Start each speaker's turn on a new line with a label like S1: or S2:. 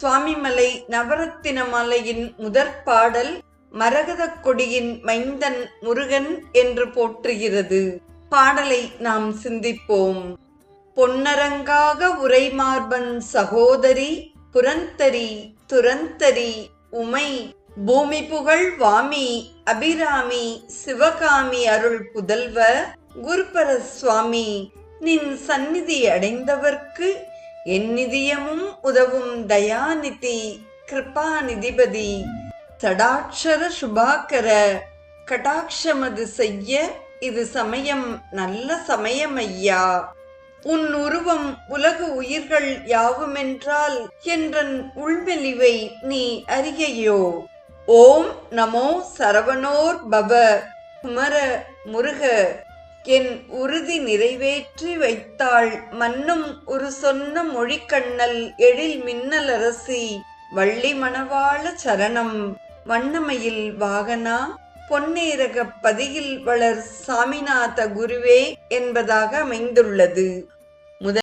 S1: சுவாமிமலை நவரத்தின மாலையின் முதற் பாடல் மரகதக் கொடியின் மைந்தன் முருகன் என்று போற்றுகிறது. பாடலை நாம் சிந்திப்போம். பொன்னரங்காக உரைமார்பன் சகோதரி புரந்தரி துரந்தரி உமை பூமி புகழ் வாமி அபிராமி சிவகாமி அருள் புதல்வ குருபர சுவாமி நின் சந்நிதி அடைந்தவர்க்கு என் நிதியமும் உதவும் தயாநிதி கிருபா நிதிபதி சடாட்சர சுபாக்கர கடாட்சமது செய்ய இது சமயம் நல்ல சமயம் ஐயா உன் உருவம் உலக உயிர்கள் யாவுமென்றால் என்றன் உள்மெலிவை நீ அறிகையோ ஓம் நமோ சரவணோர் பவ குமர முருக. என் உறுதி நிறைவேற்றி வைத்தாள். மன்னும் ஒரு சொன்ன மொழிக்கண்ணல் எழில் மின்னலரசி வள்ளி மணவாள சரணம். வண்ணமையில் வாகனா. பொன்னேரக பதியில் வளர் சாமிநாத குருவே என்பதாக அமைந்துள்ளது.